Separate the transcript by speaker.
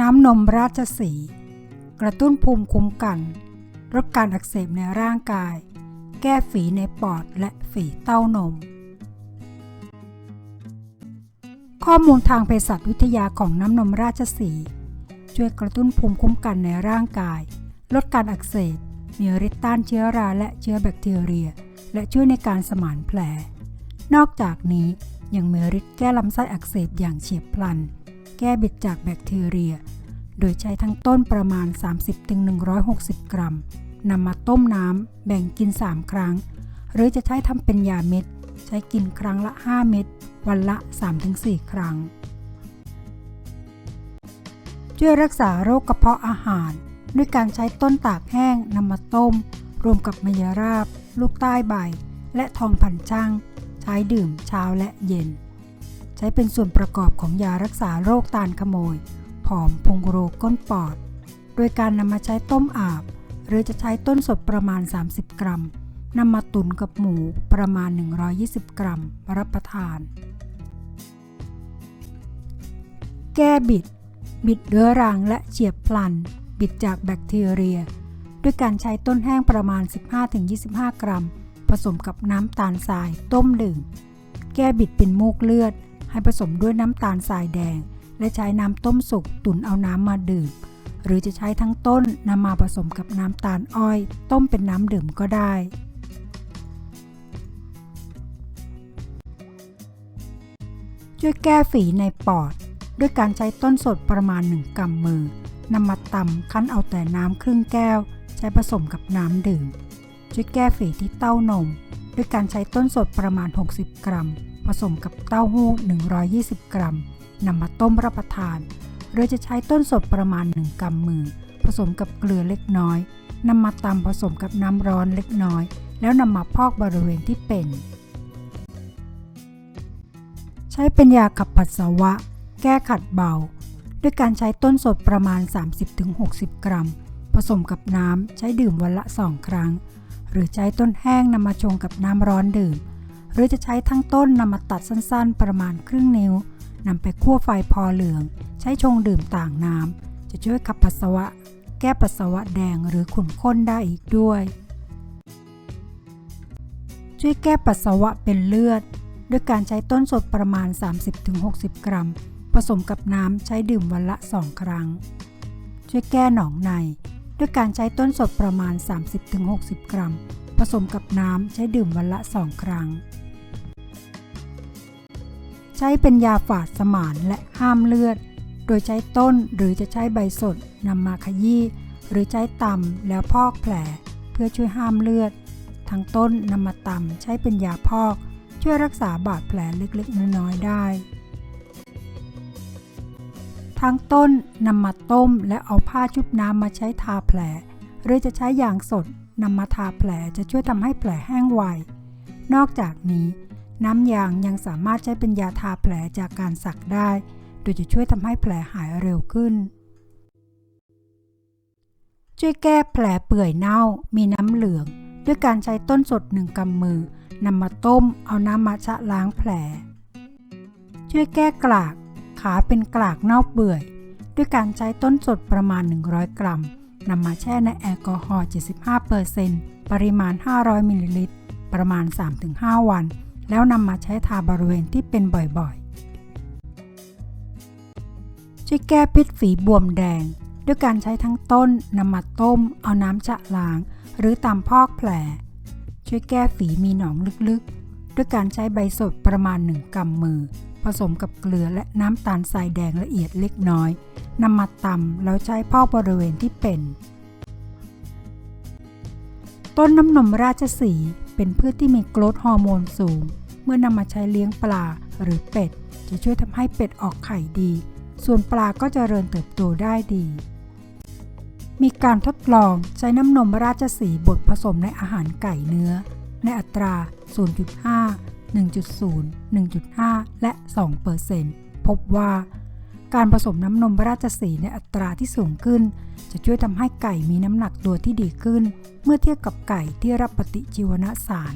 Speaker 1: น้ำนมราชสี กระตุ้นภูมิคุ้มกันลดการอักเสบในร่างกาย แก้ฝีในปอดและฝีเต้านม ข้อมูลทางเภสัชวิทยาของน้ำนมราชสีช่วยกระตุ้นภูมิคุ้มกันในร่างกาย ลดการอักเสบ มีฤทธิ์ต้านเชื้อราและเชื้อแบคทีเรีย และช่วยในการสมานแผล นอกจากนี้ยังมีฤทธิ์แก้ลำไส้อักเสบอย่างเฉียบพลัน แก้บิดจากแบคทีเรีย โดยใช้ทั้งต้นประมาณ 30-160 กรัมนำมาต้มน้ำแบ่งกิน 3 ครั้ง หรือจะใช้ทำเป็นยาเม็ด ใช้กินครั้งละ 5 เม็ดวันละ 3-4 ครั้ง ช่วยรักษาโรคกระเพาะอาหาร ด้วยการใช้ต้นตากแห้งนำมาต้ม รวมกับมยราบ ลูกใต้ใบ และทองพันช่าง ใช้ดื่มเช้าและเย็น ช้เป็นส่วนประกอบของยารักษาโรคตาลขโมย ผอมพงโรคก้นปอด โดยการนำมาใช้ต้มอาบ หรือจะใช้ต้นสดประมาณ 30 กรัมนำมาตุ๋นกับหมูประมาณ 120 กรัมรับประทาน แก้บิด บิดเรื้อรังและเฉียบพลัน บิดจากแบคทีเรีย ด้วยการใช้ต้นแห้งประมาณ 15-25 กรัม ผสมกับน้ำตาลทรายต้มดื่ม แก้บิดเป็นมูกเลือด ให้ผสมด้วยน้ำตาลทรายแดง และใช้น้ำต้มสุกตุ๋นเอาน้ำมาดื่ม หรือจะใช้ทั้งต้นนำมาผสมกับน้ำตาลอ้อย ต้มเป็นน้ำดื่มก็ได้ช่วยแก้ฝีในปอด ด้วยการใช้ต้นสดประมาณ 1กำมือนำมาตำคั้นเอาแต่น้ำครึ่งแก้ว ใช้ผสมกับน้ำดื่ม ช่วยแก้ฝีที่เต้านม ด้วยการใช้ต้นสดประมาณ 60 กรัม ผสมกับเต้าหู้ 120 กรัมนำมาต้มรับประทานหรือจะใช้ต้นสดประมาณ 1 กำมือ ผสมกับเกลือเล็กน้อยนำมาตำผสมกับน้ำร้อนเล็กน้อย แล้วนำมาพอกบริเวณที่เป็น ใช้เป็นยาขับปัสสาวะ แก้ขัดเบา ด้วยการใช้ต้นสดประมาณ 30-60 กรัม ผสมกับน้ำใช้ดื่มวันละ 2 ครั้ง หรือใช้ต้นแห้งนำมาชงกับน้ำร้อนดื่ม หรือจะใช้ทั้งต้นนำมาตัดสั้นๆ ประมาณครึ่งนิ้วนำไปคั่วไฟพอเหลือง ใช้ชงดื่มต่างน้ำจะช่วยขับปัสสาวะ แก้ปัสสาวะแดงหรือขุ่นข้นได้อีกด้วย ช่วยแก้ปัสสาวะเป็นเลือด ด้วยการใช้ต้นสดประมาณ 30-60 กรัม ผสมกับน้ำใช้ดื่มวันละ 2 ครั้ง ช่วยแก้หนองใน ด้วยการใช้ต้นสดประมาณ 30-60 กรัม ผสมกับน้ำใช้ดื่มวันละ 2 ครั้ง ใช้เป็นยาฝาดสมานและห้ามเลือด โดยใช้ต้นหรือจะใช้ใบสดนำมาขยี้หรือใช้ตำแล้วพอกแผล เพื่อช่วยห้ามเลือด ทั้งต้นนำมาตำใช้เป็นยาพอก ช่วยรักษาบาดแผลเล็กๆ น้อยๆ ได้ ทั้งต้นนำมาต้มและเอาผ้าชุบน้ำมาใช้ทาแผล หรือจะใช้ยางสดนำมาทาแผลจะช่วยทำให้แผลแห้งไว นอกจากนี้ น้ำยางยังสามารถใช้เป็นยาทาแผลจากการสักได้ โดยจะช่วยทำให้แผลหายเร็วขึ้น ช่วยแก้แผลเปื่อยเน่า มีน้ำเหลือง ด้วยการใช้ต้นสดหนึ่งกำมือนำมาต้ม เอาน้ำมาชะล้างแผล ช่วยแก้กลาก ขาเป็นกลากเน่าเปื่อย ด้วยการใช้ต้นสดประมาณ 100 กรัมนำมาแช่ในแอลกอฮอล์75%ปริมาณ 500มิลลิลิตร ประมาณ 3-5 วัน แล้วนำมาใช้ทาบริเวณที่เป็นบ่อยๆ ช่วยแก้พิษฝีบวมแดง ด้วยการใช้ทั้งต้นนำมาต้ม เอาน้ำชะล้าง หรือตามพอกแผล ช่วยแก้ฝีมีหนองลึกๆ ด้วยการใช้ใบสดประมาณ1กำมือ ผสมกับเกลือและน้ำตาลทรายแดงละเอียดเล็กน้อยนำมาตำแล้วใช้พอกบริเวณที่เป็น ต้นน้ำนมราชสีเป็นพืชที่มีกรทฮอร์โมนสูง เมื่อนำมาใช้เลี้ยงปลาหรือเป็ด จะช่วยทำให้เป็ดออกไข่ดี ส่วนปลาก็จเจริญเติบโตได้ดี มีการทดลองใช้น้ำนมราชสีบดผสมในอาหารไก่เนื้อ ในอัตรา 0.5 1.0 1.5 และ 2%พบว่า การผสมน้ำนมพระราชสีในอัตราที่สูงขึ้น จะช่วยทำให้ไก่มีน้ำหนักตัวที่ดีขึ้น เมื่อเทียบกับไก่ที่รับปฏิชีวนะสาร